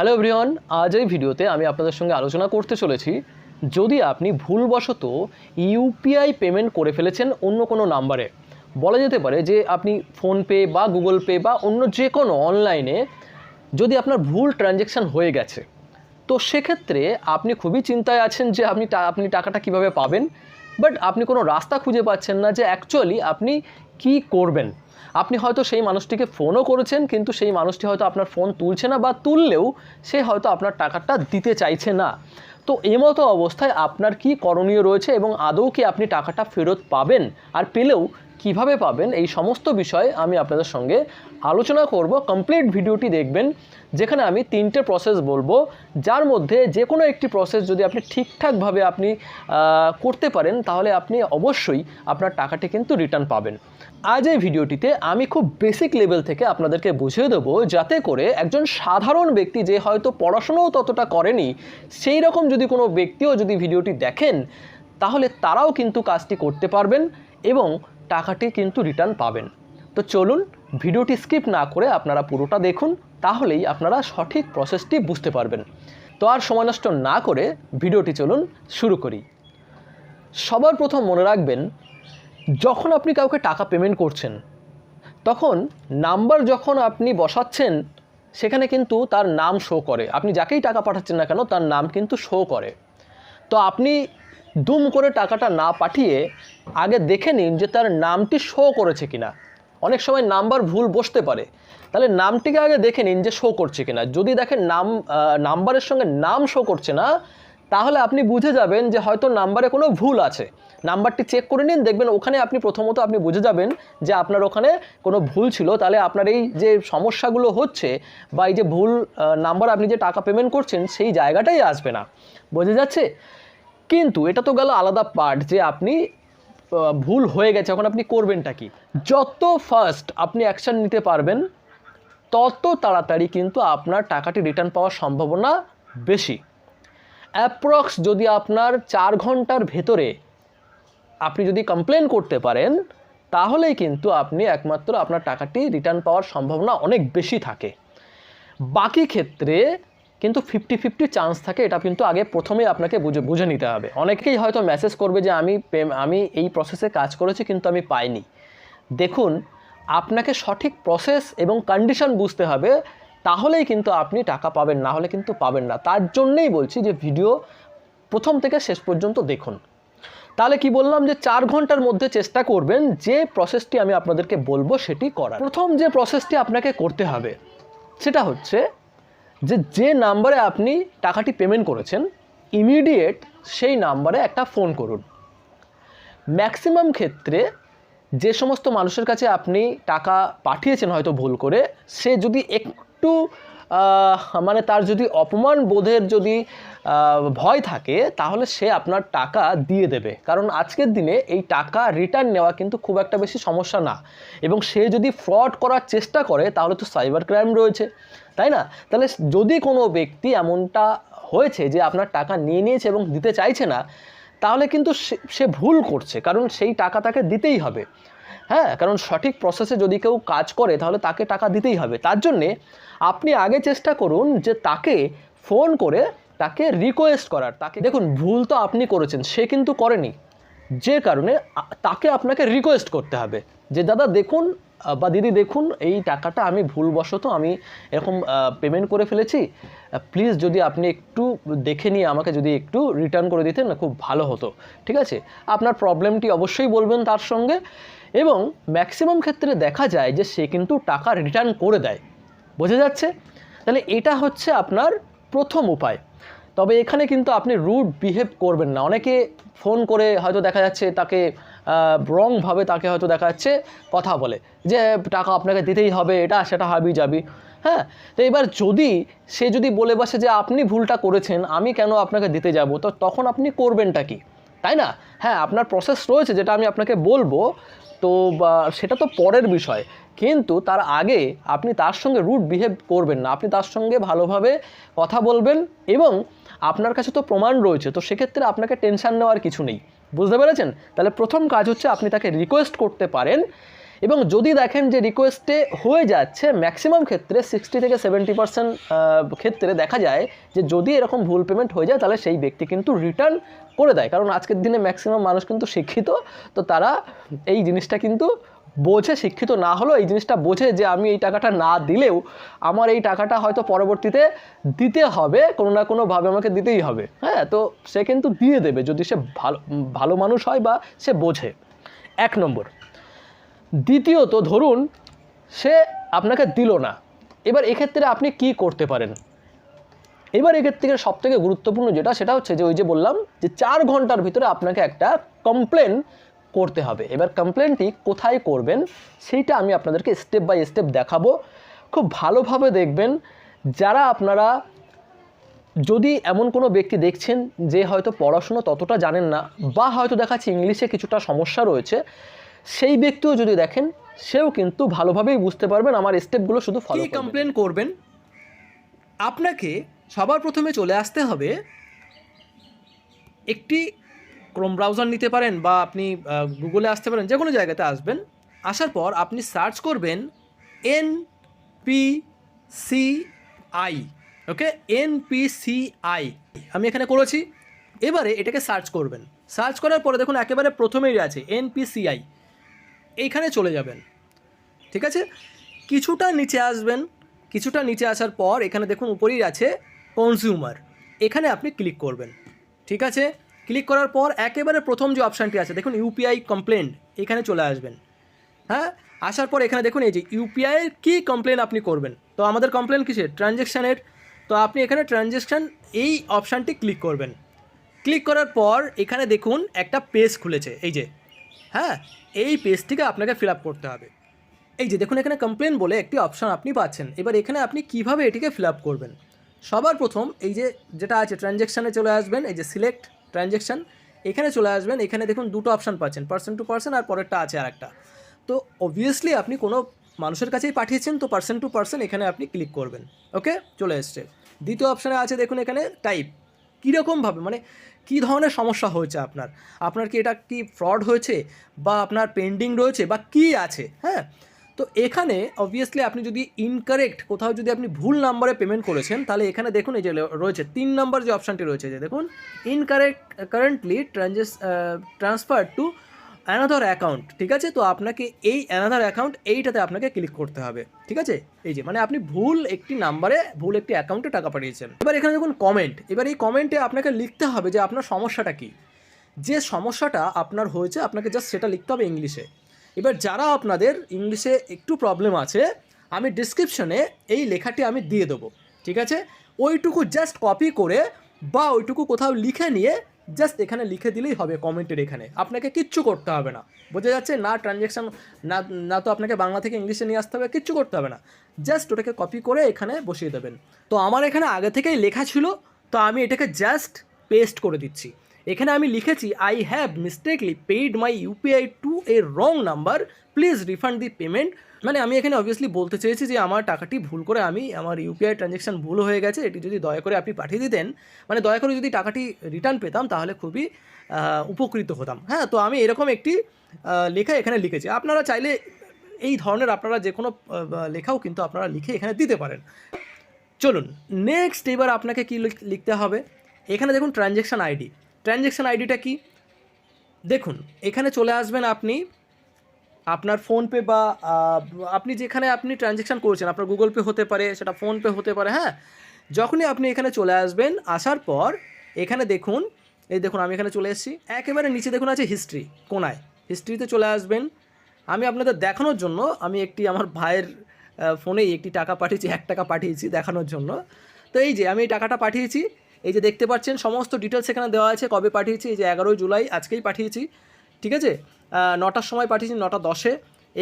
Hello everyone আজ এই ভিডিওতে আমি আপনাদের সঙ্গে আলোচনা করতে চলেছি। যদি আপনি ভুলবশত ইউপিআই পেমেন্ট করে ফেলেছেন অন্য কোনো নাম্বারে বলা যেতে পারে যে আপনি ফোনপে বা গুগল পে বা অন্য যে কোনো অনলাইনে যদি আপনার ভুল ট্রানজ্যাকশান হয়ে গেছে, তো সেক্ষেত্রে আপনি খুবই চিন্তায় আছেন যে আপনি আপনি টাকাটা কীভাবে পাবেন? বাট আপনি কোনো রাস্তা খুঁজে পাচ্ছেন না যে অ্যাকচুয়ালি আপনি কি করবেন? আপনি হয়তো সেই মানুষটিকে ফোনও করেছেন, কিন্তু সেই মানুষটি হয়তো আপনার ফোন তুলছে না বা তুললেও সে হয়তো আপনার টাকাটা দিতে চাইছে না। তো এমতো অবস্থায় আপনার কি করণীয় রয়েছে এবং আদৌ কি আপনি টাকাটা ফেরত পাবেন? আর পেলেও কীভাবে পাবেন এই সমস্ত বিষয়ে আমি আপনাদের সঙ্গে আলোচনা করব। কমপ্লিট ভিডিওটি দেখবেন, যেখানে আমি তিনটে প্রসেস বলব। যার মধ্যে যে কোনো একটি প্রসেস যদি আপনি ঠিকঠাকভাবে আপনি করতে পারেন, তাহলে আপনি অবশ্যই আপনার টাকাটি কিন্তু রিটার্ন পাবেন। আজ এই ভিডিওটিতে আমি খুব বেসিক লেভেল থেকে আপনাদেরকে বুঝিয়ে দেবো, যাতে করে একজন সাধারণ ব্যক্তি যে হয়তো পড়াশোনাও ততটা করেনি, সেই রকম যদি কোনো ব্যক্তিও যদি ভিডিওটি দেখেন, তাহলে তারাও কিন্তু কাজটি করতে পারবেন এবং টাকাটি কিন্তু রিটার্ন পাবেন। তো চলুন ভিডিওটি স্কিপ না করে আপনারা পুরোটা দেখুন, তাহলেই আপনারা সঠিক প্রসেসটি বুঝতে পারবেন। তো আর সময় নষ্ট না করে ভিডিওটি চলুন শুরু করি। সবার প্রথম মনে রাখবেন, যখন আপনি কাউকে টাকা পেমেন্ট করছেন, তখন নাম্বার যখন আপনি বসাচ্ছেন, সেখানে কিন্তু তার নাম শো করে। আপনি যাকেই টাকা পাঠাচ্ছেন না কেন, তার নাম কিন্তু শো করে। তো আপনি দুম করে টাকাটা না পাঠিয়ে আগে দেখে নিন যে তার নামটি শো করেছে কিনা। অনেক সময় নাম্বার ভুল বসতে পারে। তাহলে নামটিকে আগে দেখে নিন যে শো করছে কিনা। যদি দেখেন নাম নাম্বারের সঙ্গে নাম শো করছে না, তাহলে আপনি বুঝে যাবেন যে হয়তো নাম্বারে কোনো ভুল আছে। নাম্বারটি চেক করে নিন, দেখবেন ওখানে আপনি প্রথমত আপনি বুঝে যাবেন যে আপনার ওখানে কোনো ভুল ছিল। তাহলে আপনার এই যে সমস্যাগুলো হচ্ছে বা এই যে ভুল নাম্বার আপনি যে টাকা পেমেন্ট করছেন, সেই জায়গাটাই আসবে না। বোঝা যাচ্ছে? কিন্তু এটা তো গেল আলাদা পার্ট যে আপনি ভুল হয়ে গেছে, এখন আপনি করবেনটা কি? যত ফার্স্ট আপনি অ্যাকশন নিতে পারবেন, তত তাড়াতাড়ি কিন্তু আপনার টাকাটি রিটার্ন পাওয়ার সম্ভাবনা বেশি। অ্যাপ্রক্স যদি আপনার চার ঘণ্টার ভেতরে আপনি যদি কমপ্লেন করতে পারেন, তাহলেই কিন্তু আপনি একমাত্র আপনার টাকাটি রিটার্ন পাওয়ার সম্ভাবনা অনেক বেশি থাকে। বাকি ক্ষেত্রে কিন্তু ফিফটি ফিফটি চান্স থাকে, এটা কিন্তু আগে প্রথমেই আপনাকে বুঝে বুঝে নিতে হবে। অনেকেই হয়তো মেসেজ করবে যে, আমি আমি এই প্রসেসে কাজ করেছি, কিন্তু আমি পাইনি। দেখুন, আপনাকে সঠিক প্রসেস এবং কন্ডিশন বুঝতে হবে, তাহলেই কিন্তু আপনি টাকা পাবেন, না হলে কিন্তু পাবেন না। তার জন্যেই বলছি যে ভিডিও প্রথম থেকে শেষ পর্যন্ত দেখুন। তাহলে কি বললাম যে, চার ঘণ্টার মধ্যে চেষ্টা করবেন, যে প্রসেসটি আমি আপনাদেরকে বলব সেটি করার। প্রথম যে প্রসেসটি আপনাকে করতে হবে, সেটা হচ্ছে যে যে নাম্বারে আপনি টাকাটি পেমেন্ট করেছেন ইমিডিয়েট সেই নাম্বারে একটা ফোন করুন। ম্যাক্সিমাম ক্ষেত্রে যে সমস্ত মানুষের কাছে আপনি টাকা পাঠিয়েছেন হয়তো ভুল করে, সে যদি একটু মানে তার যদি অপমান বোধের যদি ভয় থাকে, তাহলে সে আপনার টাকা দিয়ে দেবে। কারণ আজকের দিনে এই টাকা রিটার্ন নেওয়া কিন্তু খুব একটা বেশি সমস্যা না। এবং সে যদি ফ্রড করার চেষ্টা করে, তাহলে তো সাইবার ক্রাইম রয়েছে। তাই না? তাহলে যদি কোনো ব্যক্তি এমনটা হয়েছে যে আপনার টাকা নিয়ে নিয়েছে এবং দিতে চাইছে না, তাহলে কিন্তু সে- ভুল করছে। কারণ সেই টাকা তাকে দিতেই হবে। হ্যাঁ কারণ সঠিক প্রসেসে যদি কেউ কাজ করে, তাহলে তাকে টাকা দিতেই হবে। তার জন্যে আপনি আগে চেষ্টা করুন যে তাকে ফোন করে তাকে রিকোয়েস্ট করার। তাকে, দেখুন, ভুল তো আপনি করেছেন, সে কিন্তু করেনি। যে কারণে তাকে আপনাকে রিকোয়েস্ট করতে হবে। যে, দাদা, দেখুন বা দিদি, দেখুন, এই টাকাটা আমি ভুলবশত আমি এরকম পেমেন্ট করে ফেলেছি। প্লিজ যদি আপনি একটু দেখে নিয়ে আমাকে যদি একটু রিটার্ন করে দিতেন, খুব ভালো হতো। ঠিক আছে? আপনার প্রবলেমটি অবশ্যই বলবেন তার সঙ্গে। এবং ম্যাক্সিমাম ক্ষেত্রে দেখা যায় যে সে কিন্তু টাকা রিটার্ন করে দেয়। বোঝা যাচ্ছে? তাহলে এটা হচ্ছে আপনার প্রথম উপায়। তবে এখানে কিন্তু আপনি রুড বিহেভ করবেন না। অনেকে ফোন করে হয়তো দেখা যাচ্ছে তাকে রংভাবে তাকে হয়তো দেখা যাচ্ছে কথা বলে। যে, টাকা আপনাকে দিতেই হবে, এটা সেটা হাবি যাবি। হ্যাঁ? তো এবার যদি সে যদি বলে বসে যে, আপনি ভুলটা করেছেন, আমি কেন আপনাকে দিতে যাব? তো তখন আপনি করবেনটা কি? তাই না? হ্যাঁ আপনার প্রসেস রয়েছে, যেটা আমি আপনাকে বলব। তো সেটা তো পরের বিষয়। কিন্তু তার আগে আপনি তার সঙ্গে রুট বিহেভ করবেন না। আপনি তার সঙ্গে ভালোভাবে কথা বলবেন এবং আপনার কাছে তো প্রমাণ রয়েছে, তো সেক্ষেত্রে আপনাকে টেনশান নেওয়ার কিছু নেই। বুঝতে পেরেছেন? তাহলে প্রথম কাজ হচ্ছে আপনি তাকে রিকোয়েস্ট করতে পারেন এবং যদি দেখেন যে রিকোয়েস্টে হয়ে যাচ্ছে ম্যাক্সিমাম ক্ষেত্রে সিক্সটি থেকে সেভেন্টি পার্সেন্ট ক্ষেত্রে দেখা যায় যে যদি এরকম ভুল পেমেন্ট হয়ে যায়, তাহলে সেই ব্যক্তি কিন্তু রিটার্ন করে দেয়। কারণ আজকের দিনে ম্যাক্সিমাম মানুষ কিন্তু শিক্ষিত, তো তারা এই জিনিসটা কিন্তু বোঝে, শিক্ষিত না হলেও এই জিনিসটা বোঝে যে আমি এই টাকাটা না দিলেও আমার এই টাকাটা হয়তো পরবর্তীতে দিতে হবে, কোনো না কোনোভাবে আমাকে দিতেই হবে। হ্যাঁ তো সে কিন্তু দিয়ে দেবে যদি সে ভালো ভালো মানুষ হয় বা সে বোঝে। এক নম্বর। দ্বিতীয়ত ধরুন সে আপনাকে দিল না। এবার এক্ষেত্রে আপনি কি করতে পারেন? এবার এক্ষেত্রে সব থেকে গুরুত্বপূর্ণ যেটা, সেটা হচ্ছে যে ওই যে বললাম যে চার ঘণ্টার ভিতরে আপনাকে একটা কমপ্লেন করতে হবে। এবার কমপ্লেনটি কোথায় করবেন, সেইটা আমি আপনাদেরকে স্টেপ বাই স্টেপ দেখাবো। খুব ভালোভাবে দেখবেন যারা আপনারা যদি এমন কোনো ব্যক্তি দেখছেন যে হয়তো পড়াশুনো ততটা জানেন না বা হয়তো দেখাচ্ছে ইংলিশে কিছুটা সমস্যা রয়েছে সেই ব্যক্তিও যদি দেখেন সেও কিন্তু ভালোভাবেই বুঝতে পারবেন আমার স্টেপগুলো শুধু ফলো কমপ্লেন করবেন। আপনাকে সবার প্রথমে চলে আসতে হবে একটি ক্রোম ব্রাউজার নিতে পারেন বা আপনি গুগলে আসতে পারেন যে কোনো জায়গাতে আসবেন। আসার পর আপনি সার্চ করবেন N P C I okay N P C I আমি এখানে করেছি। এবারে এটাকে সার্চ করবেন। সার্চ করার পরে দেখুন একেবারে প্রথমেই আছে এন পি সি আই এইখানে চলে যাবেন। ঠিক আছে? কিছুটা নিচে আসবেন, কিছুটা নিচে আসার পর এখানে দেখুন উপরেই আছে কনজিউমার এখানে আপনি ক্লিক করবেন। ঠিক আছে? ক্লিক করার পর একেবারে প্রথম যে অপশানটি আছে, দেখুন ইউপিআই কমপ্লেন এখানে চলে আসবেন। হ্যাঁ? আসার পর এখানে দেখুন এই যে ইউপিআইয়ের কী কমপ্লেন আপনি করবেন? তো আমাদের কমপ্লেন কিসের? ট্রানজ্যাকশানের তো আপনি এখানে ট্রানজ্যাকশান এই অপশানটি ক্লিক করবেন। ক্লিক করার পর এখানে দেখুন একটা পেজ খুলেছে, এই যে। হ্যাঁ? এই পেজটিকে আপনাকে ফিল আপ করতে হবে। এই যে দেখুন, এখানে কমপ্লেন বলে একটি অপশান আপনি পাচ্ছেন। এবার এখানে আপনি কীভাবে এটিকে ফিল আপ করবেন? সবার প্রথম এই যে যেটা আছে ট্রানজ্যাকশানে চলে আসবেন, এই যে সিলেক্ট ট্রানজ্যাকশান এখানে চলে আসবেন, এখানে দেখুন দুটো অপশান পাচ্ছেন পার্সন টু পার্সন আর পরেরটা আছে আরেকটা। তো অবভিয়াসলি আপনি কোনো মানুষের কাছেই পাঠিয়েছেন, তো পার্সন টু পার্সন এখানে আপনি ক্লিক করবেন। ওকে চলে এসছে। দ্বিতীয় অপশানে আছে দেখুন এখানে টাইপ কীরকমভাবে মানে কি ধরনের সমস্যা হয়েছে আপনার? আপনার কি এটা কি ফ্রড হয়েছে? বা আপনার পেন্ডিং রয়েছে? বা কি আছে? হ্যাঁ? তো এখানে অবভিয়াসলি আপনি যদি ইনকারেক্ট কোথাও যদি আপনি ভুল নাম্বারে পেমেন্ট করেছেন, তাহলে এখানে দেখুন এই যে রয়েছে, তিন নাম্বার যে অপশানটি রয়েছে, যে দেখুন incorrect currently transaction transfer to another account ঠিক আছে? তো আপনাকে এই অ্যানাদার অ্যাকাউন্ট এইটাতে আপনাকে ক্লিক করতে হবে, ঠিক আছে? এই যে মানে আপনি ভুল একটি নাম্বারে ভুল একটি অ্যাকাউন্টে টাকা পাঠিয়েছেন। এবার এখানে দেখুন কমেন্ট এবার এই কমেন্টে আপনাকে লিখতে হবে যে আপনার সমস্যাটা কী? যে সমস্যাটা আপনার হয়েছে, আপনাকে জাস্ট সেটা লিখতে হবে ইংলিশে। এবার যারা আপনাদের ইংলিশে একটু প্রবলেম আছে, আমি ডিসক্রিপশনে এই লেখাটি আমি দিয়ে দেবো, ঠিক আছে? ওইটুকু জাস্ট কপি করে বা ওইটুকু কোথাও লিখে নিয়ে জাস্ট এখানে লিখে দিলেই হবে কমেন্টের এখানে। আপনাকে কিচ্ছু করতে হবে না। বোঝা যাচ্ছে না ট্রানজ্যাকশান না না তো আপনাকে বাংলা থেকে ইংলিশে নিয়ে আসতে হবে, কিচ্ছু করতে হবে না। জাস্ট ওটাকে কপি করে এখানে বসিয়ে দেবেন। তো আমার এখানে আগে থেকেই লেখা ছিল, তো আমি এটাকে জাস্ট পেস্ট করে দিচ্ছি। এখানে আমি লিখেছি I have mistakenly paid my UPI to a wrong number please refund the payment মানে আমি এখানে অবভিয়াসলি বলতে চেয়েছি যে আমার টাকাটি ভুল করে আমি, আমার ইউপিআই ট্রানজ্যাকশান ভুল হয়ে গেছে, এটি যদি দয়া করে আপনি পাঠিয়ে দিতেন মানে দয়া করে যদি টাকাটি রিটার্ন পেতাম তাহলে খুবই উপকৃত হতাম। হ্যাঁ তো আমি এরকম একটি লেখা এখানে লিখেছি। আপনারা চাইলে এই ধরনের আপনারা যে কোনো লেখাও কিন্তু আপনারা লিখে এখানে দিতে পারেন। চলুন নেক্সট এবার আপনাকে কি লিখ- লিখতে হবে? এখানে দেখুন ট্রানজ্যাকশান আইডি ট্রানজ্যাকশান আইডিটা কি? দেখুন, এখানে চলে আসবেন আপনি, আপনার ফোনপে বা আপনি যেখানে আপনি ট্রানজ্যাকশান করছেন, আপনার গুগল পে হতে পারে, সেটা ফোনপে হতে পারে হ্যাঁ? যখনই আপনি এখানে চলে আসবেন, আসার পর, এখানে দেখুন, এই দেখুন, আমি এখানে চলে এসেছি, একেবারে নিচে দেখুন আছে হিস্ট্রি কোনায়। হিস্ট্রিতে চলে আসবেন, আমি আপনাদের দেখানোর জন্য, আমি একটি আমার ভাইয়ের ফোনেই একটি টাকা পাঠিয়েছি, এক টাকা পাঠিয়েছি দেখানোর জন্য। তো এই যে, আমি এই টাকাটা পাঠিয়েছি এই যে দেখতে পাচ্ছেন, সমস্ত ডিটেলস এখানে দেওয়া আছে, কবে পাঠিয়েছি, এই যে এগারোই জুলাই, আজকেই পাঠিয়েছি, ঠিক আছে? নটার সময় পাঠিয়েছি, নটা দশে।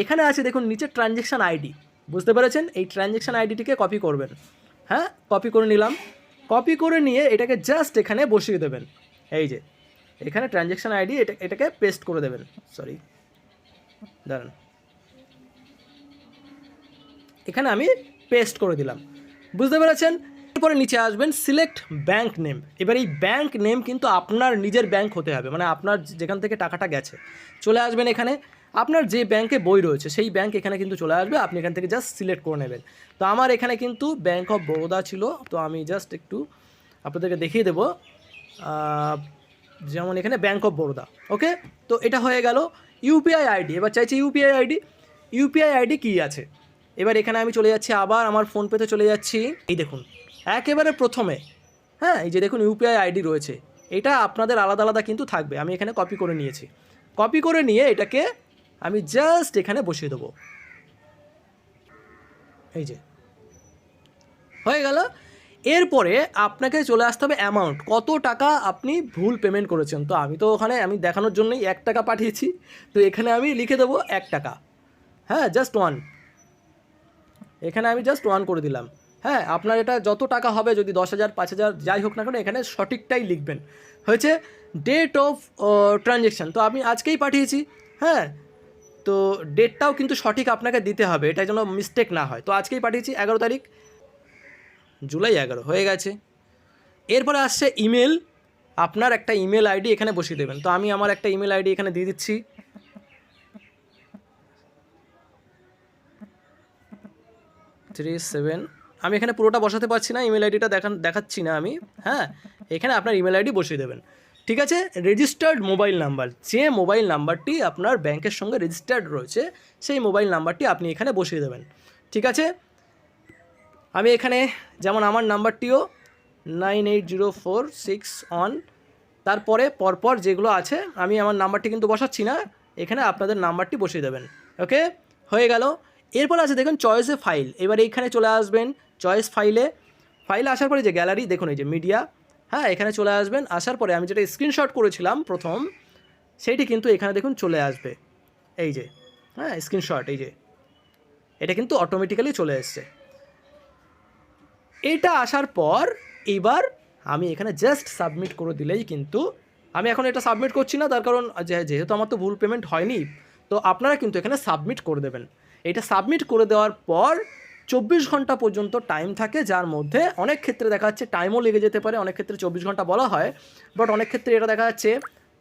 এখানে আছে, দেখুন, নিচে ট্রানজ্যাকশান আইডি বুঝতে পেরেছেন? এই ট্রানজ্যাকশান আইডিটিকে কপি করবেন। হ্যাঁ? কপি করে নিলাম। কপি করে নিয়ে এটাকে জাস্ট এখানে বসিয়ে দেবেন। এই যে, এখানে ট্রানজ্যাকশান আইডি এটা, এটাকে পেস্ট করে দেবেন। সরি দাঁড়ান। এখানে আমি পেস্ট করে দিলাম। বুঝতে পেরেছেন? এরপরে নিচে আসবেন সিলেক্ট ব্যাংক নেম এবার এই ব্যাংক নেম কিন্তু আপনার নিজের ব্যাংক হতে হবে মানে আপনার যেখান থেকে টাকাটা গেছে। চলে আসবেন এখানে, আপনার যে ব্যাংকে বই রয়েছে, সেই ব্যাংক এখানে কিন্তু চলে আসবে, আপনি এখান থেকে জাস্ট সিলেক্ট করে নেবেন। তো আমার এখানে কিন্তু ব্যাংক অফ বরোদা ছিল, তো আমি জাস্ট একটু আপনাদেরকে দেখিয়ে দেবো। যেমন এখানে ব্যাংক অফ বরোদা ওকে তো এটা হয়ে গেল ইউপিআই আইডি এবার চাইছি ইউপিআই আইডি ইউপিআই আইডি কী আছে? এবার এখানে আমি চলে যাচ্ছি, আবার আমার ফোনপেতে চলে যাচ্ছি। এই দেখুন একেবারে প্রথমে। হ্যাঁ এই যে দেখুন ইউপিআই আইডি রয়েছে। এটা আপনাদের আলাদা আলাদা কিন্তু থাকবে। আমি এখানে কপি করে নিয়েছি। কপি করে নিয়ে এটাকে আমি জাস্ট এখানে বসিয়ে দেবো। এই যে। হয়ে গেল। এরপরে আপনাকে চলে আসতে হবে অ্যামাউন্ট কত টাকা আপনি ভুল পেমেন্ট করেছেন? তো আমি তো ওখানে, আমি দেখানোর জন্যই এক টাকা পাঠিয়েছি। তো এখানে আমি লিখে দেবো এক টাকা। হ্যাঁ জাস্ট ওয়ান এখানে আমি জাস্ট ওয়ান করে দিলাম। হ্যাঁ আপনার এটা যত টাকা হবে, যদি দশ হাজার, পাঁচ হাজার, যাই হোক না কেন, এখানে সঠিকটাই লিখবেন। হয়েছে ডেট অফ ট্রানজ্যাকশান তো আমি আজকেই পাঠিয়েছি হ্যাঁ? তো ডেটটাও কিন্তু সঠিক আপনাকে দিতে হবে এটা যেন মিস্টেক না হয়। তো আজকেই পাঠিয়েছি, এগারো তারিখ, জুলাই এগারো, হয়ে গেছে। এরপরে আসছে ইমেল আপনার একটা ইমেল আইডি এখানে বসিয়ে দেবেন। তো আমি আমার একটা ইমেল আইডি এখানে দিয়ে দিচ্ছি। থ্রি সেভেন আমি এখানে পুরোটা বসাতে পারছি না ইমেল আইডিটা দেখান, দেখাচ্ছি না আমি হ্যাঁ? এখানে আপনার ইমেল আইডি বসিয়ে দেবেন। ঠিক আছে? রেজিস্টার্ড মোবাইল নাম্বার যে মোবাইল নাম্বারটি আপনার ব্যাংকের সঙ্গে রেজিস্টার্ড রয়েছে, সেই মোবাইল নাম্বারটি আপনি এখানে বসিয়ে দেবেন। ঠিক আছে? আমি এখানে, যেমন আমার নাম্বারটিও nine eight zero four six one তারপরে পরপর যেগুলো আছে, আমি আমার নাম্বারটি কিন্তু বসাচ্ছি না, এখানে আপনাদের নাম্বারটি বসিয়ে দেবেন। ওকে হয়ে গেল। এরপর আছে দেখুন চয়েসে ফাইল এবার এইখানে চলে আসবেন চয়েস ফাইলে ফাইলে আসার পরে যে গ্যালারি, দেখুন এই যে মিডিয়া হ্যাঁ এখানে চলে আসবেন, আসার পরে আমি যেটা স্ক্রিনশট করেছিলাম প্রথম সেইটি কিন্তু এখানে দেখুন চলে আসবে। এই যে হ্যাঁ স্ক্রিনশট এই যে। এটা কিন্তু অটোমেটিক্যালি চলে এসছে। এটা আসার পর, এবার আমি এখানে জাস্ট সাবমিট করে দিলেই কিন্তু, আমি এখন এটা সাবমিট করছি না, তার কারণ যেহেতু আমার তো ভুল পেমেন্ট হয়নি, তো আপনারা কিন্তু এখানে সাবমিট করে দেবেন। এটা সাবমিট করে দেওয়ার পর চব্বিশ ঘণ্টা পর্যন্ত টাইম থাকে যার মধ্যে অনেক ক্ষেত্রে দেখা যাচ্ছে টাইমও লেগে যেতে পারে অনেক ক্ষেত্রে চব্বিশ ঘণ্টা বলা হয় বাট অনেক ক্ষেত্রে এটা দেখা যাচ্ছে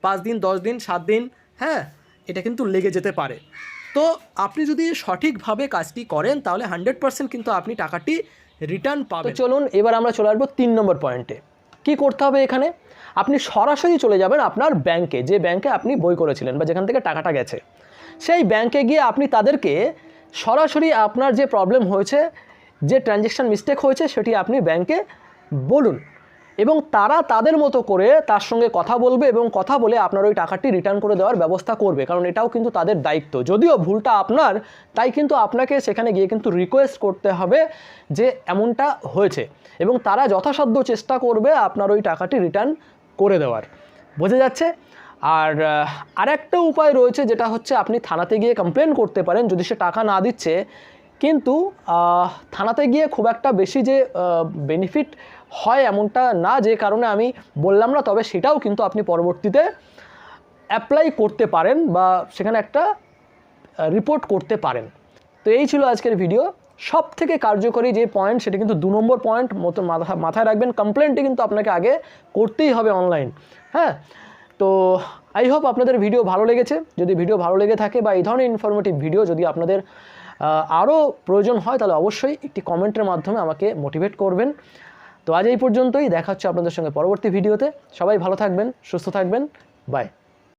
পাঁচ দিন দশ দিন সাত দিন হ্যাঁ এটা কিন্তু লেগে যেতে পারে। তো আপনি যদি সঠিকভাবে কাজটি করেন তাহলে হান্ড্রেড পার্সেন্ট কিন্তু আপনি টাকাটি রিটার্ন পাবেন। চলুন এবার আমরা চলে আসব তিন নম্বর পয়েন্টে কি করতে হবে এখানে? আপনি সরাসরি চলে যাবেন আপনার ব্যাংকে যে ব্যাংকে আপনি বই করেছিলেন বা যেখান থেকে টাকাটা গেছে। সেই ব্যাংকে গিয়ে আপনি তাদেরকে সরাসরি আপনার যে প্রবলেম হয়েছে, যে ট্রানজ্যাকশান মিস্টেক হয়েছে, সেটি আপনি ব্যাংকে বলুন। এবং তারা তাদের মতো করে তার সঙ্গে কথা বলবে এবং কথা বলে আপনার ওই টাকাটি রিটার্ন করে দেওয়ার ব্যবস্থা করবে, কারণ এটাও কিন্তু তাদের দায়িত্ব। যদিও ভুলটা আপনার, তাই কিন্তু আপনাকে সেখানে গিয়ে কিন্তু রিকোয়েস্ট করতে হবে যে এমনটা হয়েছে। এবং তারা যথাসাধ্য চেষ্টা করবে আপনার ওই টাকাটি রিটার্ন করে দেওয়ার। বোঝা যাচ্ছে? আর আরেকটা উপায় রয়েছে যেটা হচ্ছে আপনি থানাতে গিয়ে কমপ্লেন করতে পারেন যদি সে টাকা না দিচ্ছে। কিন্তু থানাতে গিয়ে খুব একটা বেশি যে বেনিফিট হয় এমনটা না যে কারণে আমি বললাম না, তবে সেটাও কিন্তু আপনি পরবর্তীতে অ্যাপ্লাই করতে পারেন বা সেখানে একটা রিপোর্ট করতে পারেন। তো এই ছিল আজকের ভিডিও সব থেকে কার্যকরী যে পয়েন্ট সেটা কিন্তু দু নম্বর পয়েন্ট মতো মাথা মাথায় রাখবেন। কমপ্লেনটি কিন্তু আপনাকে আগে করতেই হবে অনলাইন হ্যাঁ? তো আই হোপ আপনাদের ভিডিও ভালো লেগেছে। যদি ভিডিও ভালো লেগে থাকে বা এই ধরনের ইনফরমেটিভ ভিডিও যদি আপনাদের আরও প্রয়োজন হয়, তাহলে অবশ্যই একটি কমেন্টের মাধ্যমে আমাকে মোটিভেট করবেন। তো আজ এই পর্যন্তই। দেখা হচ্ছে আপনাদের সঙ্গে পরবর্তী ভিডিওতে সবাই ভালো থাকবেন, সুস্থ থাকবেন। বাই